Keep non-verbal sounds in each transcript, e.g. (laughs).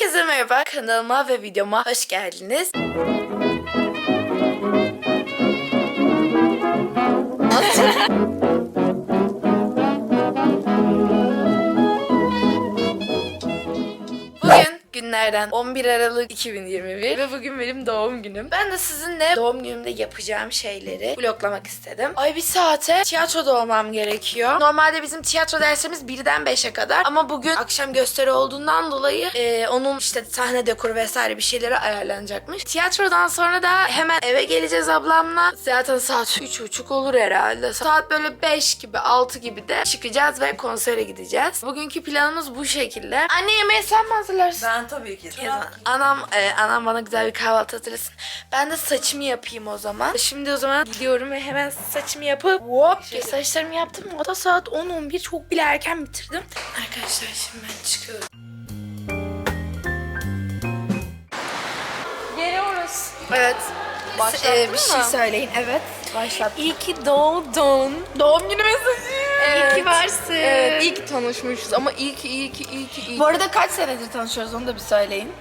Herkese merhaba kanalıma ve videoma hoş geldiniz. (laughs) günlerden 11 Aralık 2021 ve bugün benim doğum günüm. Ben de sizinle doğum günümde yapacağım şeyleri vloglamak istedim. Ay bir saate tiyatroda olmam gerekiyor. Normalde bizim tiyatro dersimiz 1'den 5'e kadar ama bugün akşam gösteri olduğundan dolayı e, onun işte sahne dekoru vesaire bir şeyleri ayarlanacakmış. Tiyatrodan sonra da hemen eve geleceğiz ablamla. Zaten saat 3.30 olur herhalde. Saat böyle 5 gibi 6 gibi de çıkacağız ve konsere gideceğiz. Bugünkü planımız bu şekilde. Anne yemeği sen mi hazırlarsın? Ben tabii ki. Ya, anam e, anam bana güzel bir kahvaltı hazırlasın. Ben de saçımı yapayım o zaman. Şimdi o zaman gidiyorum ve hemen saçımı yapıp hop saçlarımı yaptım. O da saat 10-11 çok bile erken bitirdim. Arkadaşlar şimdi ben çıkıyorum. Geliyoruz. Evet. Başlattın E, bir şey mı? söyleyin. Evet. Başlat. İyi ki doğdun. Doğum günü mesajı. İyi ki varsın. Evet, iyi ki tanışmışız ama iyi ki, iyi ki, iyi ki, iyi ki. Bu arada kaç senedir tanışıyoruz onu da bir söyleyin.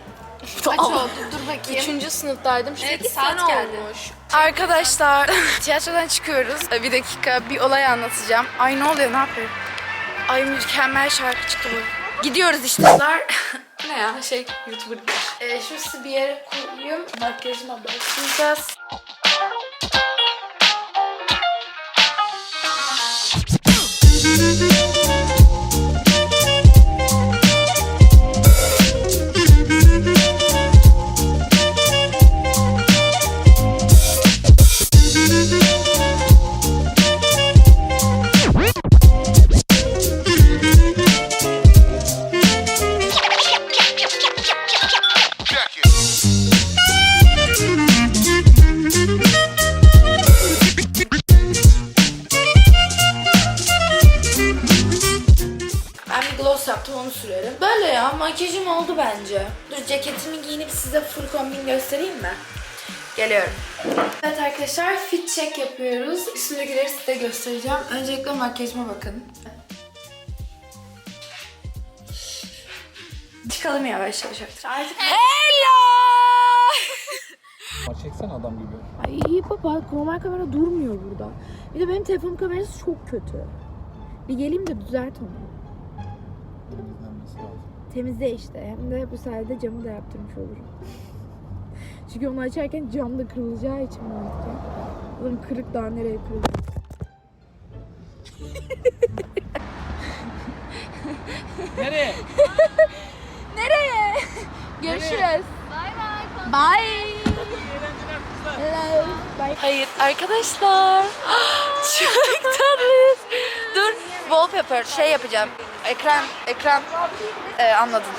Kaç oldu? Dur bakayım. Üçüncü sınıftaydım. Şimdi Evet, evet, saat sene geldi. olmuş. Arkadaşlar (laughs) tiyatrodan çıkıyoruz. Bir dakika bir olay anlatacağım. Ay ne oluyor ne yapıyor? Ay mükemmel şarkı çıktı bu. Gidiyoruz işte. (laughs) Ne ya? Şey, YouTuber. Ee, şurası bir yere koyayım. Makyajıma başlayacağız. Yaptım onu sürerim. Böyle ya makyajım oldu bence. Dur ceketimi giyinip size full kombin göstereyim mi? Geliyorum. Evet arkadaşlar fit check yapıyoruz. Üstümdekileri size göstereceğim. Öncelikle makyajıma bakın. Çıkalım yavaş yavaş artık. Artık Hello! Çeksene adam gibi. Ay iyi baba normal kamera durmuyor burada. Bir de benim telefon kamerası çok kötü. Bir geleyim de düzelt onu. Temizlenmesi lazım. Temizle işte. Hem de bu sayede camı da yaptırmış olurum. (laughs) Çünkü onu açarken cam da kırılacağı için mantıken. Oğlum kırık daha nereye kırılır? (laughs) Nereye? Görüşürüz. Bye bye. Hello. Bye. Hayır arkadaşlar. (gasps) Çok tatlıyız. Dur wallpaper şey yapacağım. Ekran ekran ee, anladın.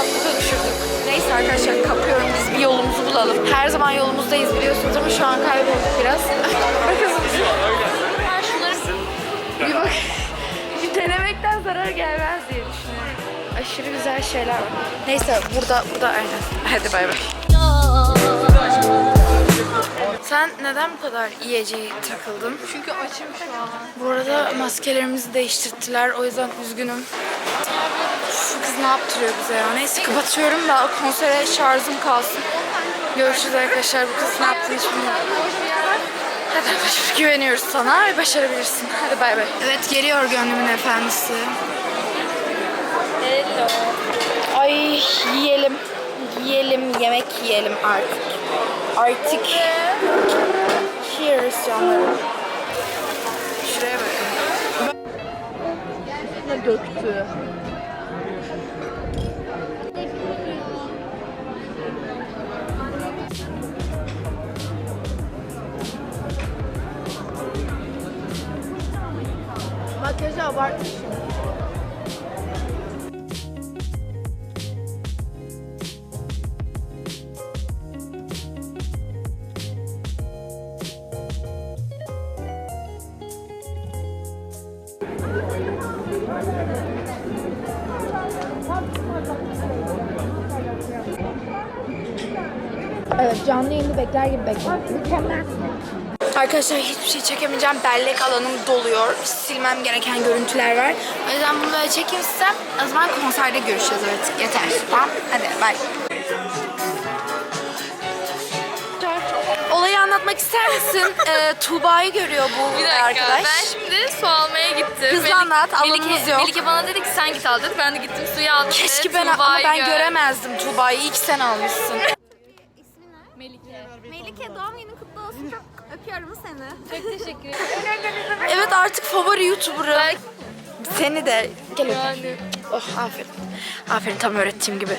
Tatlı konuşurduk. Neyse arkadaşlar kapıyorum, biz bir yolumuzu bulalım. Her zaman yolumuzdayız biliyorsunuz ama şu an kaybolduk biraz. (laughs) Bakın. Şunları bir bak. Bir denemekten zarar gelmez diye düşünüyorum. Aşırı güzel şeyler var. Neyse burada, burada aynen. Hadi bay bay. Sen neden bu kadar yiyeceği takıldın? Çünkü açım şu an. Bu arada maskelerimizi değiştirdiler. O yüzden üzgünüm. Şu kız ne yaptırıyor bize ya? Neyse kapatıyorum da konsere şarjım kalsın. Görüşürüz arkadaşlar. Bu kız ne yaptığını hiç bilmiyorum. Hadi güveniyoruz sana ve başarabilirsin. Hadi bay bay. Evet geliyor gönlümün efendisi. Hello. Ay yiyelim. Yiyelim, yemek yiyelim artık. Artık. Cheers canlarım. Şuraya bakın. Ne döktü? Makyajı abartmışım. Evet canlı yayını bekler gibi bekliyorum. Mükemmel. Arkadaşlar hiçbir şey çekemeyeceğim. Bellek alanım doluyor. Silmem gereken görüntüler var. O yüzden bunu böyle çekeyim size. O zaman konserde görüşeceğiz artık. Yeter. Tamam. Hadi bye. Olayı anlatmak ister misin? (laughs) Ee, Tuğba'yı görüyor bu Bir dakika arkadaş. ben şimdi su almaya gittim. Hızlı anlat, alanımız Melike, yok. Melike bana dedi ki sen git al dedi. Ben de gittim suyu aldım. Keşke ben ama Tuğba'yı ben gör- göremezdim Tuğba'yı. İyi ki sen almışsın. Melike doğum günün kutlu olsun. Çok öpüyorum seni. Çok teşekkür (laughs) ederim. Evet artık favori YouTuber'ım. Seni de. Gel. Yani. Oh aferin. Aferin tam öğrettiğim gibi.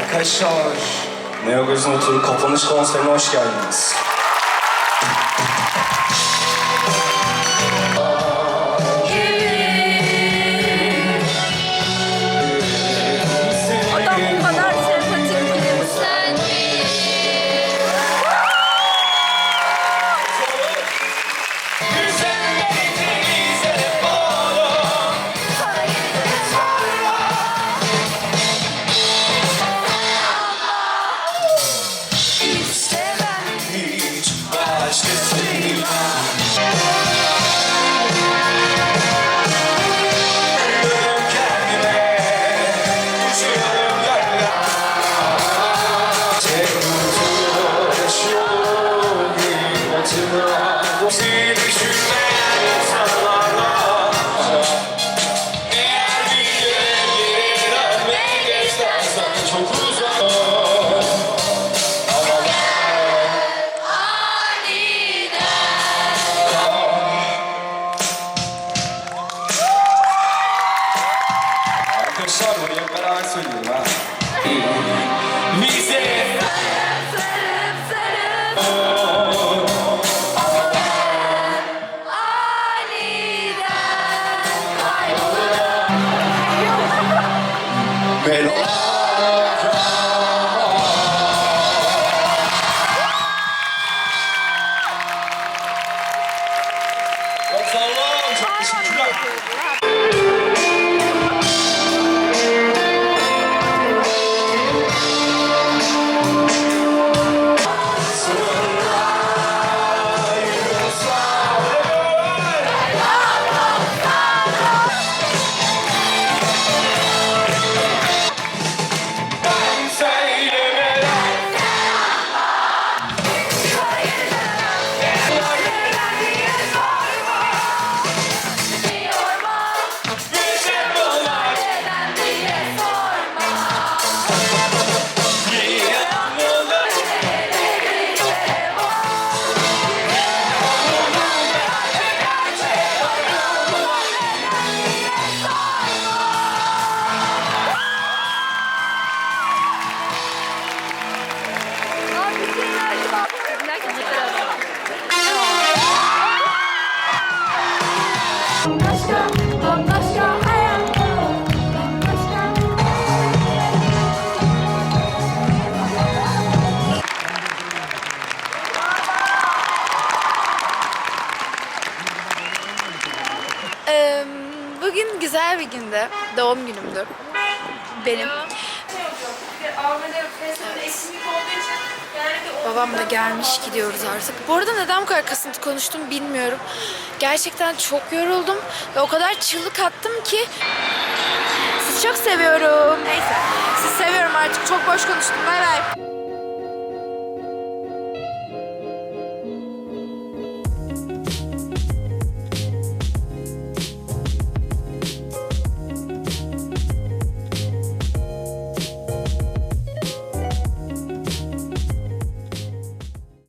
Arkadaşlar, Neo Göz'ün Oturu kapanış konserine hoş geldiniz. Melo. ¡Ah! Ee, bugün güzel bir gündü. Doğum günümdü. Benim. Babam da gelmiş gidiyoruz artık. Bu arada neden bu kadar kasıntı konuştum bilmiyorum. Gerçekten çok yoruldum ve o kadar çığlık attım ki sizi çok seviyorum. Neyse. Sizi seviyorum artık. Çok boş konuştum. Bay bay.